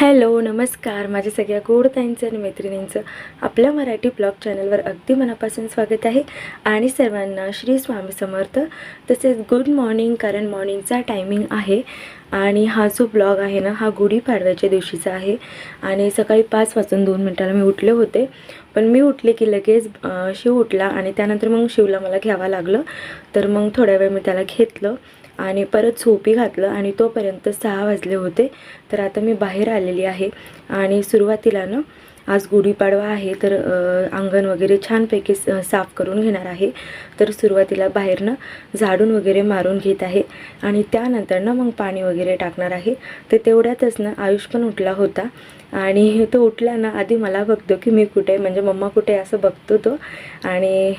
Hello नमस्कार. माझ्या सगळ्या गोडताईंचं आणि मैत्रिणींचं आपल्या मराठी ब्लॉग चॅनलवर अगदी मनापासून स्वागत आहे आणि सर्वांना श्री स्वामी समर्थ तसेच गुड मॉर्निंग कारण मॉर्निंगचा टायमिंग आहे आणि हा जो ब्लॉग आहे ना हा गुढीपाडव्याच्या दिवशीचा आहे आणि सकाळी पाच वाजून दोन मिनटाला मी उठले होते. पण मी उठले की लगेच शिव उठला आणि त्यानंतर मग शिवला मला घ्यावा लागलं. तर मग थोड्या वेळ मी त्याला घेतलं. आणि परत झोपी घातलं आणि तोपर्यंत सहा वाजले होते. तर आता मी बाहेर आलेली आहे आणि सुरुवातीला ना आज गुढीपाडवा आहे तर अंगण वगैरे छानपैकी स- साफ करून घेणार आहे. तर सुरुवातीला बाहेरनं झाडून वगैरे मारून घेत आहे आणि त्यानंतर ना मग पाणी वगैरे टाकणार आहे. तर तेवढ्यातच ना आयुष पण उठला होता आणि तो उठला ना आधी मला बघतो की मी कुठे म्हणजे मम्मा कुठे असं बघतो तो आणि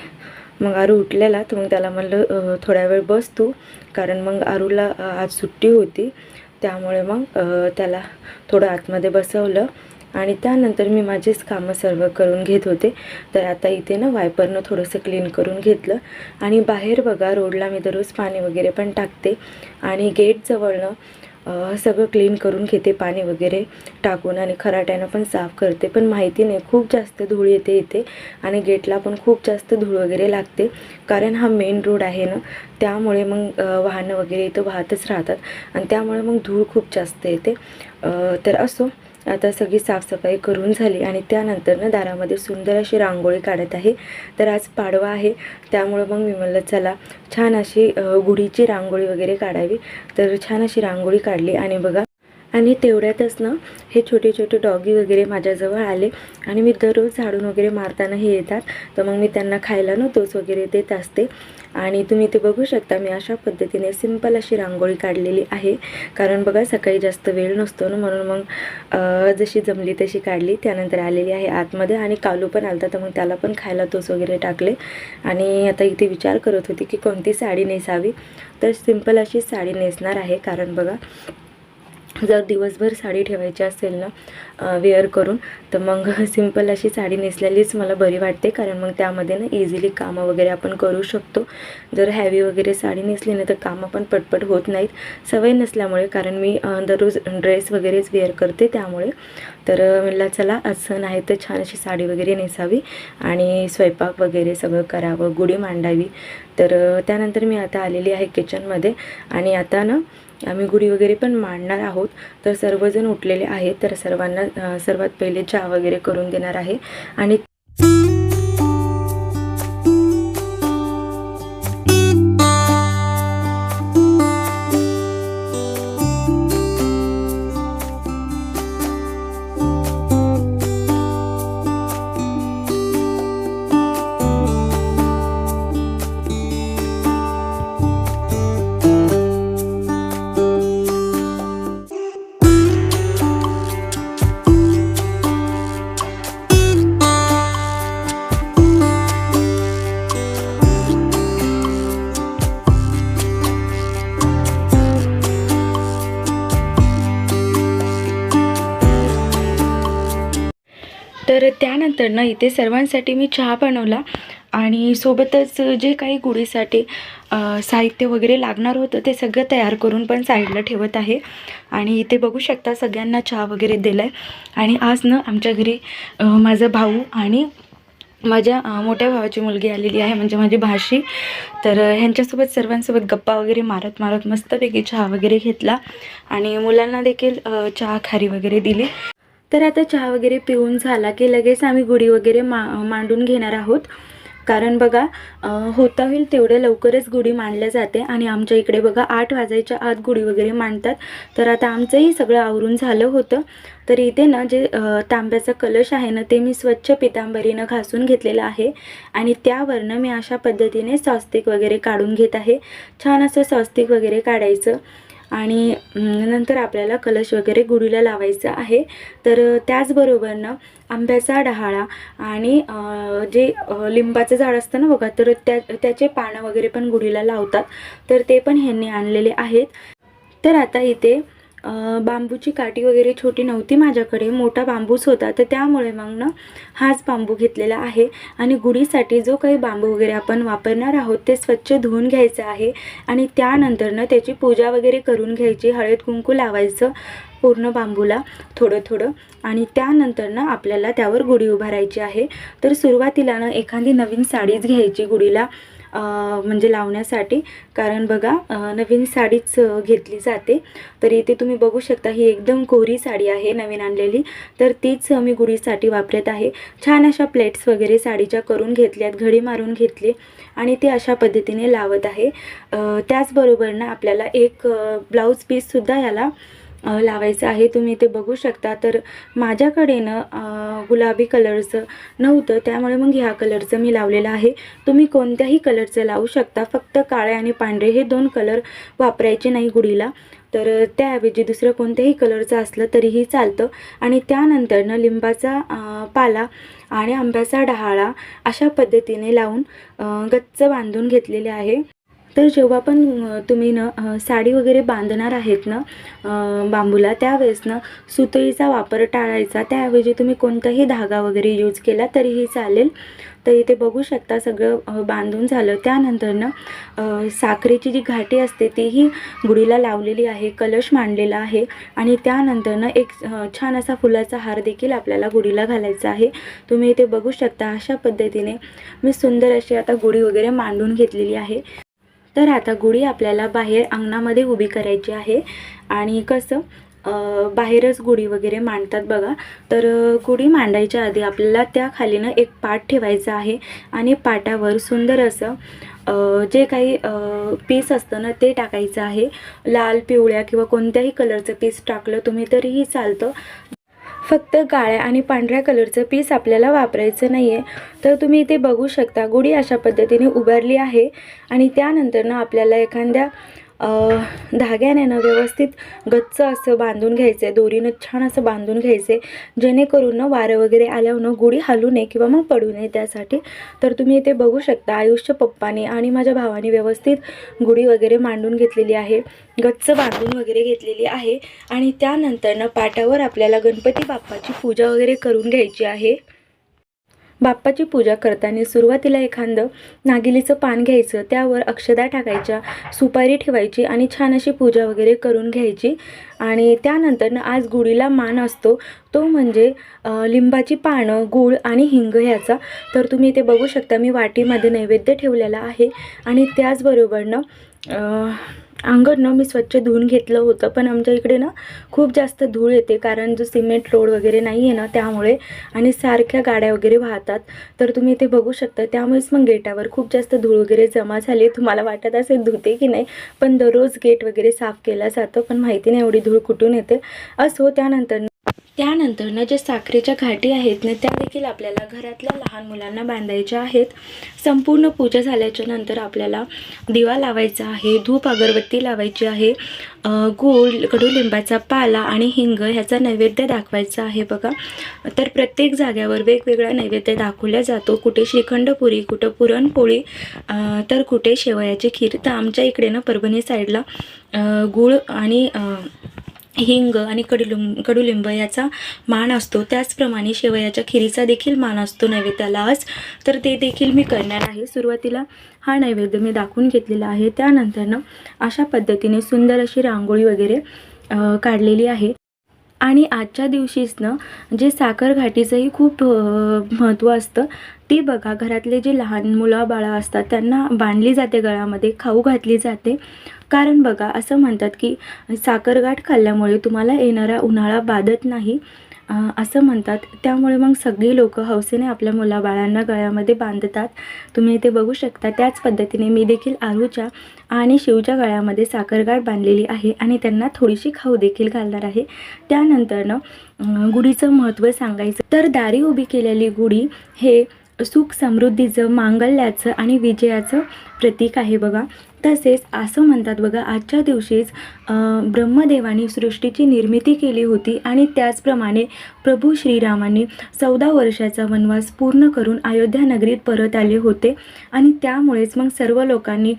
मग आरू उठलेला तर मग त्याला म्हणलं थोड्या वेळ बस तू. कारण मग आरूला आज सुट्टी होती. त्यामुळे मग त्याला थोडं आतमध्ये बसवलं. आणि त्यानंतर मी माझीच कामं सर्व करून घेत होते. तर आता इथे ना वायपरनं थोडंसं क्लीन करून घेतलं. आणि बाहेर बघा रोडला मी दररोज पाणी वगैरे पण टाकते. आणि गेटजवळनं सगळं क्लीन करून घेते पाणी वगैरे टाकून आणि खराट्यानं पण साफ करते. पण माहिती नाही खूप जास्त धूळ येते इथे आणि गेटला पण खूप जास्त धूळ वगैरे लागते. कारण हा मेन रोड आहे ना त्यामुळे मग वाहनं वगैरे इथं वाहतच राहतात आणि त्यामुळे मग धूळ खूप जास्त येते. तर असो. आता सगळी साफसफाई करून झाली आणि त्यानंतर ना दारामध्ये सुंदर अशी रांगोळी काढत आहे. तर आज पाडवा आहे. त्यामुळं मग मी म्हणलं चला छान अशी गुढीची रांगोळी वगैरे काढावी. तर छान अशी रांगोळी काढली आणि बघा आणि तेवढ्यातच ना हे छोटे छोटे डॉगी वगैरे माझ्याजवळ आले आणि मी दररोज झाडून वगैरे मारताना हे येतात. तर मग मी त्यांना खायला ना तोच वगैरे देत असते. आणि तुम्ही ते बघू शकता मी अशा पद्धतीने सिंपल अशी रांगोळी काढलेली आहे. कारण बघा सकाळी जास्त वेळ नसतो ना म्हणून मग जशी जमली तशी काढली. त्यानंतर आलेली आहे आतमध्ये आणि कालू पण आलता तर मग त्याला पण खायला तोच वगैरे टाकले. आणि आता इथे विचार करत होती की कोणती साडी नेसावी? तर सिंपल अशी साडी नेसणार आहे. कारण बघा जर दिवसभर साडी ठेवायची असेल ना वेअर करून तर मग सिंपल अशी साडी नेसलेलीच मला बरी वाटते. कारण मग त्यामध्ये ना इझिली कामं वगैरे आपण करू शकतो. जर हॅवी वगैरे साडी नेसली ना तर कामं पण पटपट होत नाहीत. सवय नसल्यामुळे कारण मी दररोज ड्रेस वगैरेच वेअर करते त्यामुळे. तर मला चला आज सण आहे तर छान अशी साडी वगैरे नेसावी आणि स्वयंपाक वगैरे सगळं करावं गुढी मांडावी. तर त्यानंतर मी आता आलेली आहे किचनमध्ये आणि आता ना आम्ही गुढी वगैरे पण मांडणार आहोत. तर सर्वजण उठलेले आहेत. तर सर्वांना सर्वात पहिले चहा वगैरे करून देणार आहे. आणि त्यानंतर ना इथे सर्वांसाठी मी चहा बनवला. आणि सोबतच जे काही गुढीसाठी साहित्य वगैरे लागणार होतं ते सगळं तयार करून पण साईडला ठेवत आहे. आणि इथे बघू शकता सगळ्यांना चहा वगैरे दिला आहे आणि आज ना आमच्या घरी माझा भाऊ आणि माझ्या मोठ्या भावाची मुलगी आलेली आहे म्हणजे माझी भाशी तर ह्यांच्यासोबत सर्वांसोबत गप्पा वगैरे मारत मारत मस्तपैकी चहा वगैरे घेतला. आणि मुलांना देखील चहा खारी वगैरे दिली. तर आता चहा वगैरे पिऊन झाला की लगेच आम्ही गुढी वगैरे मा मांडून घेणार आहोत. कारण बघा होता होईल तेवढं लवकरच गुढी मांडल्या जाते आणि आमच्या इकडे बघा आठ वाजायच्या आत गुढी वगैरे मांडतात. तर आता आमचंही सगळं आवरून झालं होतं. तर इथे ना जे तांब्याचा कलश आहे ना ते मी स्वच्छ पितांबरीनं घासून घेतलेलं आहे. आणि त्यावरनं मी अशा पद्धतीने सॉस्तिक वगैरे काढून घेत आहे. छान असं सॉस्तिक वगैरे काढायचं. आणि नंतर आपल्याला कलश वगैरे गुढीला लावायचं आहे. तर त्याचबरोबर ना आंब्याचा डहाळा आणि जे लिंबाचं झाड असतं ना बघा तर त्या त्याचे पानं वगैरे पण गुढीला लावतात. तर ते पण ह्यांनी आणलेले आहेत. तर आता इथे बांबूची काठी वगैरे छोटी नव्हती माझ्याकडे मोठा बांबूच होता. तर त्यामुळे मग ना हाच बांबू घेतलेला आहे. आणि गुढीसाठी जो काही बांबू वगैरे आपण वापरणार आहोत ते स्वच्छ धुवून घ्यायचं आहे. आणि त्यानंतर ना त्याची पूजा वगैरे करून घ्यायची. हळद कुंकू लावायचं पूर्ण बांबूला थोडं थोडं. आणि त्यानंतर ना आपल्याला त्यावर गुढी उभारायची आहे. तर सुरुवातीला ना एखादी नवीन साडीच घ्यायची गुढीला. म्हणजे लावण्यासाठी. कारण बघा नवीन साडीच घेतली जाते. तर इथे तुम्ही बघू शकता ही एकदम कोरी साडी आहे नवीन आणलेली. तर तीच मी गुढीसाठी वापरत आहे. छान अशा प्लेट्स वगैरे साडीच्या करून घेतल्यात घडी मारून घेतली. आणि ते अशा पद्धतीने लावत आहे. त्याचबरोबर ना आपल्याला एक ब्लाऊज पीससुद्धा याला लावायचं आहे तुम्ही ते बघू शकता. तर माझ्याकडे ना गुलाबी कलरचं नव्हतं त्यामुळे मग ह्या कलरचं मी लावलेलं आहे. तुम्ही कोणत्याही कलरचं लावू शकता फक्त काळे आणि पांढरे हे दोन कलर वापरायचे नाही गुढीला. तर त्याऐवजी दुसरं कोणत्याही कलरचं असलं तरीही चालतं. आणि त्यानंतरनं लिंबाचा पाला आणि आंब्याचा डहाळा अशा पद्धतीने लावून गच्च बांधून घेतलेले आहे. तर जेव्हा पण तुम्ही न साडी वगैरे बांधणार आहेत ना बांबूला त्यावेळेस ना सुतळीचा वापर टाळायचा. त्याऐवजी तुम्ही कोणताही धागा वगैरे यूज केला तरीही चालेल. तर इथे बघू शकता सगळं बांधून झालं. त्यानंतर ना साखरेची जी घाटी असते तीही गुढीला लावलेली आहे कलश मांडलेला आहे. आणि त्यानंतर ना एक छान असा फुलाचा हार देखील आपल्याला गुढीला घालायचा आहे. तुम्ही इथे बघू शकता अशा पद्धतीने मी सुंदर अशी आता गुढी वगैरे मांडून घेतलेली आहे. तर आता गुढी आपल्याला बाहेर अंगणामध्ये उभी करायची आहे. आणि कसं बाहेरच गुढी वगैरे मांडतात बघा. तर गुढी मांडायच्या आधी आपल्याला त्या खालीनं एक पाट ठेवायचा आहे. आणि पाटावर सुंदर असं जे काही पीस असतं ना ते टाकायचं आहे. लाल पिवळ्या किंवा कोणत्याही कलरचं पीस टाकलं तुम्ही तरीही चालतं. फक्त काळ्या आणि पांढऱ्या कलरचं पीस आपल्याला वापरायचं नाही आहे तर तुम्ही इथे बघू शकता गुढी अशा पद्धतीने उभारली आहे. आणि त्यानंतर ना आपल्याला एखाद्या धाग्याने ना व्यवस्थित गच्च असं बांधून घ्यायचं आहे दोरीनं छान असं बांधून घ्यायचं आहे जेणेकरून ना वारं वगैरे आल्यावर ना गुढी हलू नये किंवा मग पडू नये त्यासाठी. तर तुम्ही इथे बघू शकता आयुष्य पप्पाने आणि माझ्या भावाने व्यवस्थित गुढी वगैरे मांडून घेतलेली आहे गच्च बांधून वगैरे घेतलेली आहे आणि त्यानंतर ना पाटावर आपल्याला गणपती बाप्पाची पूजा वगैरे करून घ्यायची आहे. बाप्पाची पूजा करताना सुरुवातीला एखादं नागिलीचं पान घ्यायचं त्यावर अक्षदा टाकायच्या सुपारी ठेवायची आणि छान अशी पूजा वगैरे करून घ्यायची. आणि त्यानंतरनं आज गुढीला मान असतो तो म्हणजे लिंबाची पानं गूळ आणि हिंग ह्याचा. तर तुम्ही इथे बघू शकता मी वाटीमध्ये नैवेद्य ठेवलेला आहे. आणि त्याचबरोबरनं अंगण ना मी स्वच्छ धुवून घेतलं होतं पण आमच्या इकडे ना खूप जास्त धूळ येते कारण जो सिमेंट रोड वगैरे नाही आहे ना त्यामुळे आणि सारख्या गाड्या वगैरे वाहतात. तर तुम्ही इथे बघू शकता त्यामुळेच मग गेटावर खूप जास्त धूळ वगैरे जमा झाली तुम्हाला वाटत असेल धुते की नाही पण दररोज गेट वगैरे साफ केलं जातं पण माहिती नाही एवढी धूळ कुठून येते. असो त्यानंतर त्यानंतर ना ज्या साखरेच्या घाटी आहेत ना त्या देखील आपल्याला घरातल्या लहान मुलांना बांधायच्या आहेत. संपूर्ण पूजा झाल्याच्यानंतर आपल्याला दिवा लावायचा आहे धूप अगरबत्ती लावायची आहे अ, गूळ कडुलिंबाचा पाला आणि हिंग ह्याचा नैवेद्य दाखवायचा आहे बघा. तर प्रत्येक जाग्यावर वेगवेगळा नैवेद्य दाखवला जातो. कुठे श्रीखंडपुरी कुठं पुरणपोळी तर कुठे शेवयाची खीर. तर आमच्या इकडे ना परभणी साईडला गूळ आणि हिंग आणि कडुलिंब कडुलिंब याचा मान असतो. त्याचप्रमाणे शेवयाच्या खिरीचा देखील मान असतो नैवेद्याला आज. तर ते देखील मी करणार आहे. सुरुवातीला हा नैवेद्य मी दाखवून घेतलेला आहे. त्यानंतरनं अशा पद्धतीने सुंदर अशी रांगोळी वगैरे काढलेली आहे. आणि आजच्या दिवशीच ना जे साखर घाटीचंही खूप महत्त्व असतं ते बघा. घरातले जे लहान मुलं बाळं असतात त्यांना बांधली जाते गळामध्ये खाऊ घातली जाते. कारण बघा असं म्हणतात की साखरगाठ खाल्ल्यामुळे तुम्हाला येणारा उन्हाळा बाधत नाही. असं म्हणतात. त्यामुळे मग सगळी लोक हौसेने आपल्या मुलाबाळांना गळ्यामध्ये बांधतात. तुम्ही इथे बघू शकता त्याच पद्धतीने मी देखील आरूच्या आणि शिवच्या गळ्यामध्ये साखरगाठ बांधलेली आहे आणि त्यांना थोडीशी खाऊ देखील घालणार आहे. त्यानंतरनं गुढीचं महत्त्व सांगायचं तर दारी उभी केलेली गुढी हे सुख समृद्धीचं मांगल्याचं आणि विजयाचं प्रतीक आहे बघा. तसेच असं म्हणतात बघा आजच्या दिवशीच ब्रह्मदेवाने सृष्टीची निर्मिती केली होती आणि त्याचप्रमाणे प्रभू श्रीरामाने चौदा वर्षाचा वनवास पूर्ण करून अयोध्या नगरीत परत आले होते. आणि त्यामुळेच मग सर्व लोकांनी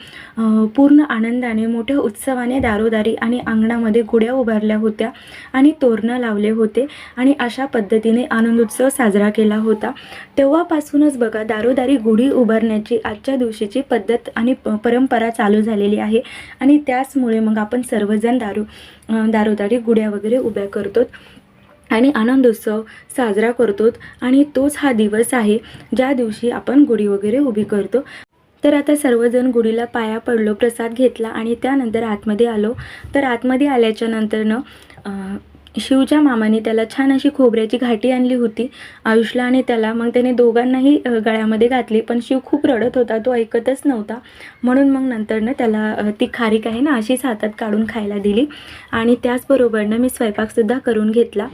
पूर्ण आनंदाने मोठ्या उत्सवाने दारोदारी आणि अंगणामध्ये गुड्या उभारल्या होत्या आणि तोरणं लावले होते आणि अशा पद्धतीने आनंदोत्सव साजरा केला होता. तेव्हापासूनच बघा दारोदारी गुढी उभारण्याची आजच्या दिवशीची पद्धत आणि प- परंपरा चालू झालेली आहे. आणि त्याचमुळे मग आपण सर्वजण दारू दारोदारी गुड्या वगैरे उभ्या करतो आणि आनंदोत्सव साजरा करतो आणि तोच हा दिवस आहे ज्या दिवशी आपण गुढी वगैरे उभी करतो. तर आता सर्वजण गुढीला पाया पडलो प्रसाद घेतला आणि त्यानंतर आतमध्ये आलो. तर आतमध्ये आल्याच्या नंतरनं शिवच्या मामाने त्याला छान अशी खोबऱ्याची घाटी आणली होती आयुषला आणि त्याला. मग त्याने दोघांनाही गळ्यामध्ये घातली पण शिव खूप रडत होता तो ऐकतच नव्हता. म्हणून मग नंतरनं त्याला ती खारीक आहे ना अशीच हातात काढून खायला दिली. आणि त्याचबरोबरनं मी स्वयंपाकसुद्धा करून घेतला.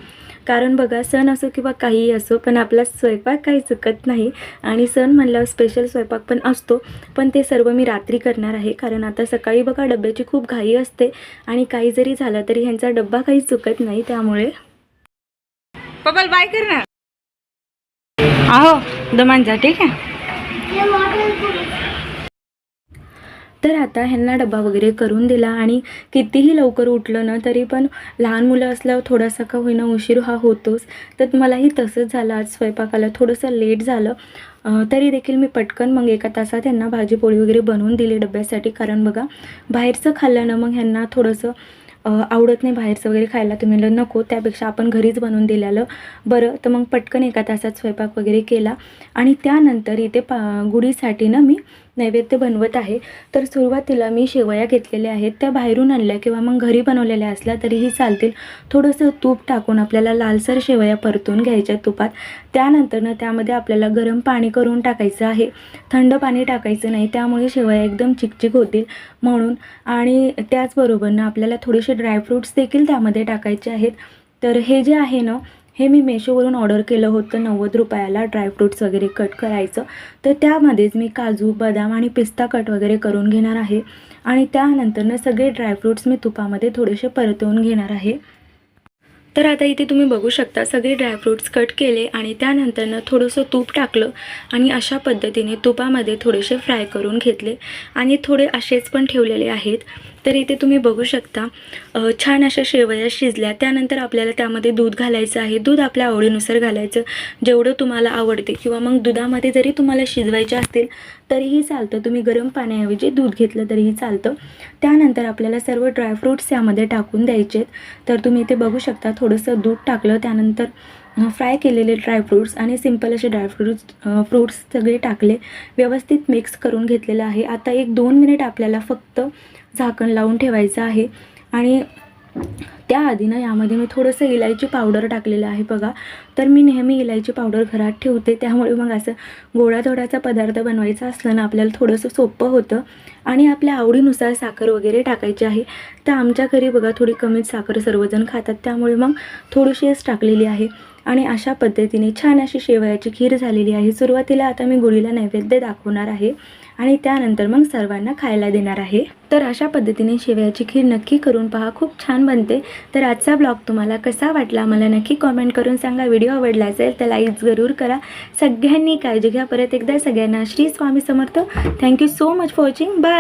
कारण बघा सण असो किंवा काहीही असो पण आपला स्वयंपाक काही चुकत नाही. आणि सण म्हणल्यावर स्पेशल स्वयंपाक पण असतो. पण ते सर्व मी रात्री करणार आहे. कारण आता सकाळी बघा डब्याची खूप घाई असते. आणि काही जरी झालं तरी ह्यांचा डब्बा काही चुकत नाही. त्यामुळे पबल बाय कर ना आहो दमांजा ठीक आहे? तर आता ह्यांना डबा वगैरे करून दिला आणि कितीही लवकर उठलं ना तरी पण लहान मुलं असल्यावर थोडासा का होईना उशीर हा होतोच. तर मलाही तसंच झालं. आज स्वयंपाकाला थोडंसं लेट झालं. तरी देखील मी पटकन मग एका तासात ह्यांना भाजी पोळी वगैरे बनवून दिली डब्यासाठी. कारण बघा बाहेरचं खाल्ल्यानं मग ह्यांना थोडंसं आवडत नाही बाहेरचं वगैरे खायला. तुम्ही म्हणलं नको त्यापेक्षा आपण घरीच बनवून दिलेलं बरं. तर मग पटकन एका तासात स्वयंपाक वगैरे केला. आणि त्यानंतर इथे पा गुढीसाठी ना मी नैवेद्य बनवत आहे. तर सुरुवातीला मी शेवया घेतलेल्या आहेत. त्या बाहेरून आणल्या किंवा मग घरी बनवलेल्या असल्या तरीही चालतील. थोडंसं तूप टाकून आपल्याला लालसर शेवया परतून घ्यायच्या तुपात. त्यानंतरनं त्यामध्ये आपल्याला गरम पाणी करून टाकायचं आहे. थंड पाणी टाकायचं नाही. त्यामुळे शेवया एकदम चिकचिक होतील म्हणून. आणि त्याचबरोबरनं आपल्याला थोडेसे ड्रायफ्रूट्स देखील त्यामध्ये टाकायचे आहेत. तर हे जे आहे ना हे मी मेशोवरून ऑर्डर केलं होतं नव्वद रुपयाला ड्रायफ्रूट्स वगैरे कट करायचं. तर त्यामध्येच मी काजू बदाम आणि पिस्ता कट वगैरे करून घेणार आहे. आणि त्यानंतरनं सगळे ड्रायफ्रूट्स मी तुपामध्ये थोडेसे परतवून घेणार आहे. तर आता इथे तुम्ही बघू शकता सगळे ड्रायफ्रूट्स कट केले आणि त्यानंतरनं थोडंसं तूप टाकलं आणि अशा पद्धतीने तुपामध्ये थोडेसे फ्राय करून घेतले. आणि थोडे असेच पण ठेवलेले आहेत. तर इथे तुम्ही बघू शकता छान अशा शेवया शिजल्या. त्यानंतर आपल्याला त्यामध्ये दूध घालायचं आहे. दूध आपल्या आवडीनुसार घालायचं. जेवढं तुम्हाला आवडते किंवा मग दुधामध्ये जरी तुम्हाला शिजवायचे असतील तरीही चालतं. तुम्ही गरम पाण्याऐवजी दूध घेतलं तरीही चालतं. त्यानंतर आपल्याला सर्व ड्रायफ्रूट्स यामध्ये टाकून द्यायचे तर तुम्ही इथे बघू शकता थोडंसं दूध टाकलं त्यानंतर फ्राय केलेले ड्रायफ्रूट्स आणि सिंपल असे ड्रायफ्रूट्स फ्रूट्स सगळे टाकले. व्यवस्थित मिक्स करून घेतलेलं आहे. आता एक दोन मिनिट आपल्याला फक्त झाकण लावून ठेवायचं आहे. आणि त्याआधी ना यामध्ये मी थोडंसं इलायची पावडर टाकलेलं आहे बघा. तर मी नेहमी इलायची पावडर घरात ठेवते. त्यामुळे मग असं गोडाधोडाचा पदार्थ बनवायचा असलं ना आपल्याला थोडंसं सोपं होतं. आणि आपल्या आवडीनुसार साखर वगैरे टाकायची आहे. तर आमच्या घरी बघा थोडी कमीच साखर सर्वजण खातात. त्यामुळे मग थोडीशीच टाकलेली आहे. आणि अशा पद्धतीने छान अशी शेवयाची खीर झालेली आहे. सुरुवातीला आता मी गुढीला नैवेद्य दाखवणार आहे. आणि त्यानंतर मग सर्वांना खायला देणार आहे. तर अशा पद्धतीने शेवयाची खीर नक्की करून पहा. खूप छान बनते. तर आजचा ब्लॉग तुम्हाला कसा वाटला? मला नक्की कॉमेंट करून सांगा. व्हिडिओ आवडला असेल तर लाईक जरूर करा. सगळ्यांनी काळजी घ्या. परत एकदा सगळ्यांना Shri Swami Samarth. Thank you so much for watching bye